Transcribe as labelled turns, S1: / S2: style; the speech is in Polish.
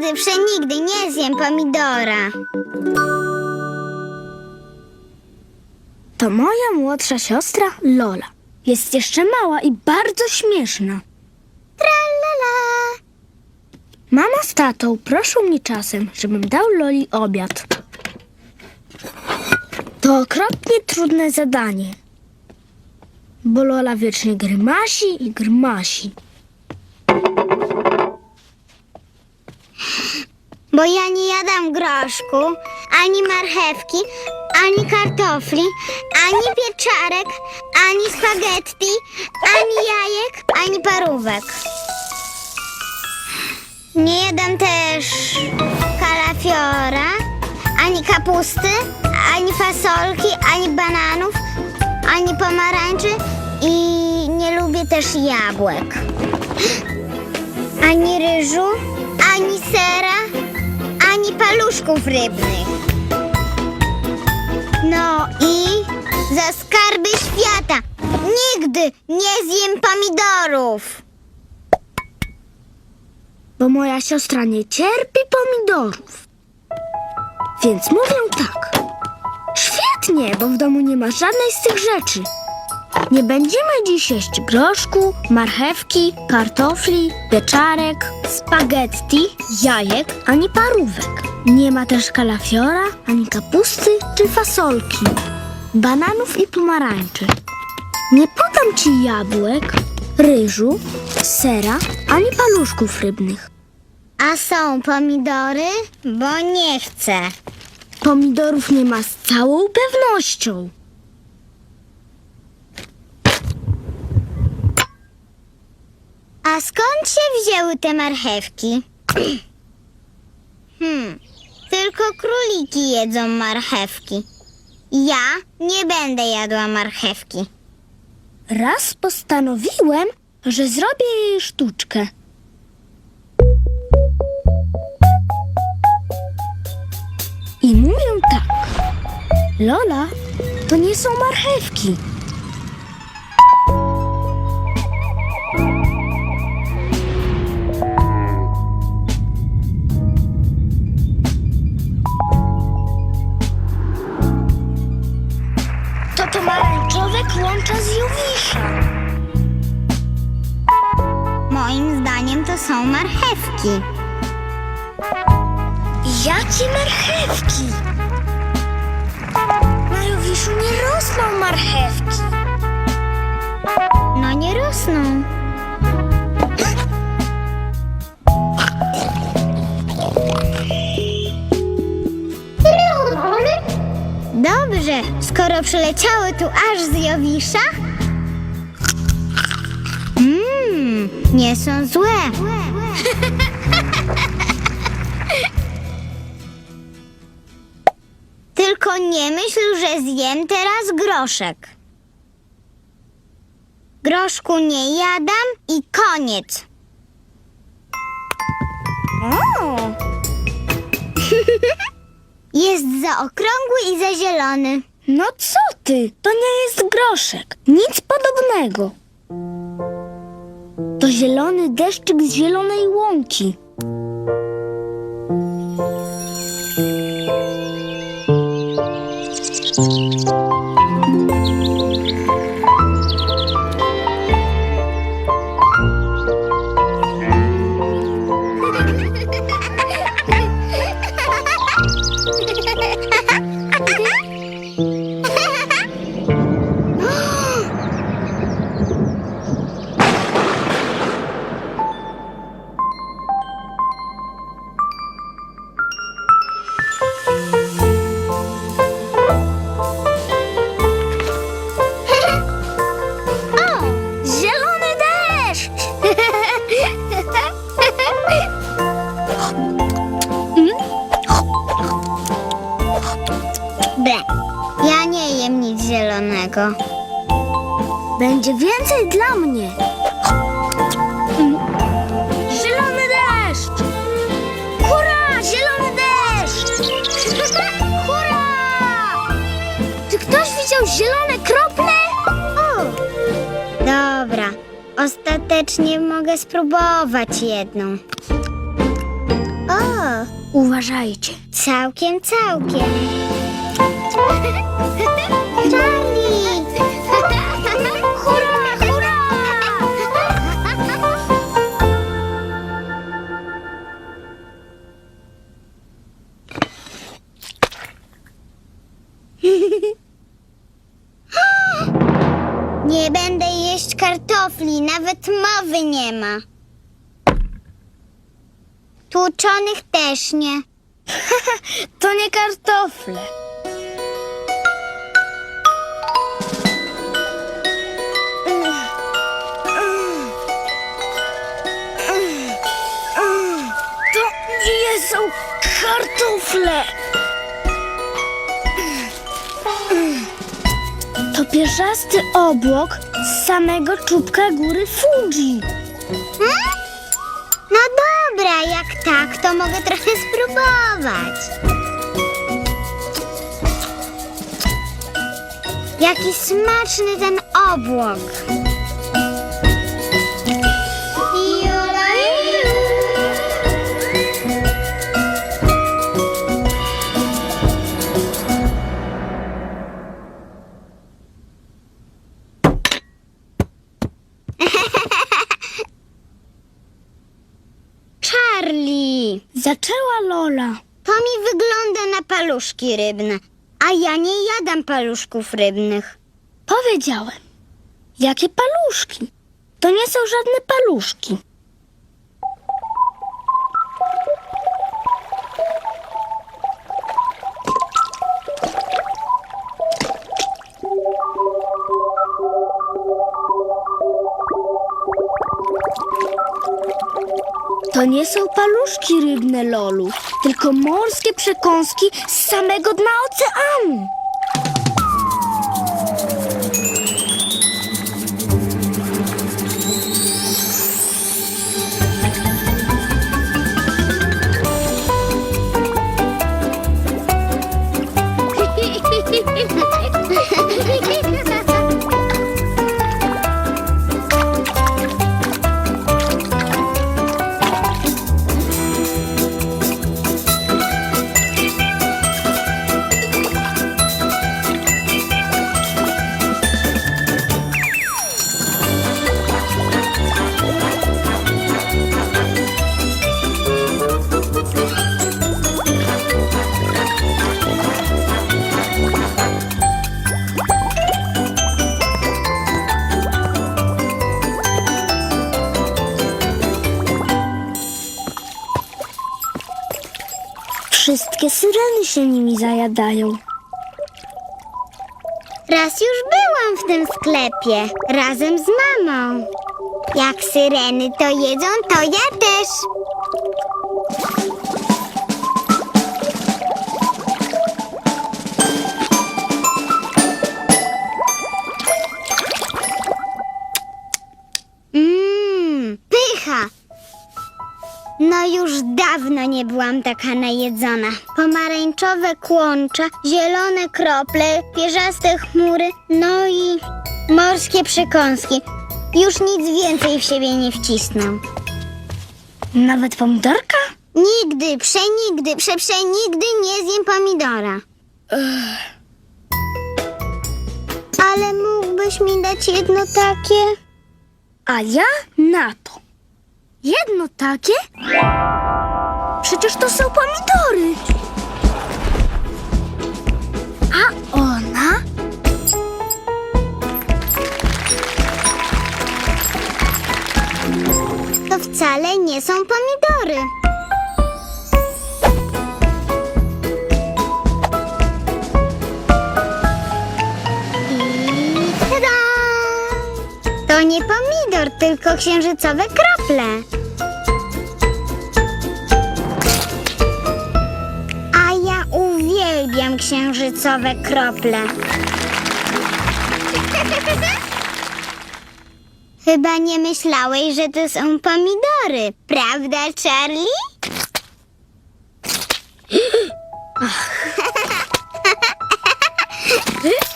S1: Nigdy, przenigdy nie zjem pomidora.
S2: To moja młodsza siostra Lola. Jest jeszcze mała i bardzo śmieszna.
S1: Tralala.
S2: Mama z tatą proszą mnie czasem, żebym dał Loli obiad. To okropnie trudne zadanie, bo Lola wiecznie grymasi i grymasi.
S1: Bo ja nie jadam groszku, ani marchewki, ani kartofli, ani pieczarek, ani spaghetti, ani jajek, ani parówek. Nie jadam też kalafiora, ani kapusty, ani fasolki, ani bananów, ani pomarańczy i nie lubię też jabłek. Ani ryżu, ani sera, ani paluszków rybnych. No i za skarby świata nigdy nie zjem pomidorów.
S2: bo moja siostra nie cierpi pomidorów. Więc mówię tak. Świetnie, bo w domu nie ma żadnej z tych rzeczy. Nie będziemy dziś jeść groszku, marchewki, kartofli, pieczarek, spaghetti, jajek ani parówek. Nie ma też kalafiora, ani kapusty czy fasolki, bananów i pomarańczy. Nie podam ci jabłek, ryżu, sera ani paluszków rybnych.
S1: A są pomidory? Bo nie chcę.
S2: Pomidorów nie ma z całą pewnością.
S1: A skąd się wzięły te marchewki? Hmm, tylko króliki jedzą marchewki. Ja nie będę jadła marchewki.
S2: Raz postanowiłem, że zrobię jej sztuczkę. I mówię tak. Lola, to nie są marchewki.
S1: Są marchewki.
S2: Jakie marchewki? Na Jowiszu nie rosną marchewki.
S1: No nie rosną. Dobrze, skoro przyleciały tu aż z Jowisza. Mmm, nie są złe. Tylko nie myśl, że zjem teraz groszek. Groszku nie jadam i koniec. Jest za okrągły i za zielony.
S2: No co ty? To nie jest groszek. Nic podobnego. To zielony deszczyk z zielonej łąki. Będzie więcej dla mnie. Zielony deszcz! Hurra! Zielony deszcz! Hurra! Czy ktoś widział zielone krople?
S1: O! Dobra, ostatecznie mogę spróbować jedną. O!
S2: Uważajcie.
S1: Całkiem, całkiem. Charlie! Nawet mowy nie ma. Tłuczonych też nie.
S2: To nie kartofle. To nie są kartofle. To pierzasty obłok z samego czubka góry Fuji.
S1: Hmm? No dobra, jak tak, to mogę trochę spróbować. Jaki smaczny ten obłok. Paluszki rybne, a ja nie jadam paluszków rybnych.
S2: Powiedziałem. Jakie paluszki? To nie są żadne paluszki. To nie są paluszki rybne, Lolu, tylko morskie przekąski z samego dna oceanu. Wszystkie syreny się nimi zajadają.
S1: Raz już byłam w tym sklepie, razem z mamą. Jak syreny to jedzą, to ja też. Mmm, pycha. No już dawno nie byłam taka najedzona. Pomarańczowe kłącza, zielone krople, pierzaste chmury, no i morskie przekąski. Już nic więcej w siebie nie wcisnę.
S2: Nawet pomidorka?
S1: Nigdy, przenigdy, przeprzenigdy nie zjem pomidora. Ale mógłbyś mi dać jedno takie?
S2: A ja na to. Jedno takie? Przecież to są pomidory.
S1: To nie pomidor, tylko księżycowe krople. A ja uwielbiam księżycowe krople. Chyba nie myślałeś, że to są pomidory, prawda, Charlie? Ach.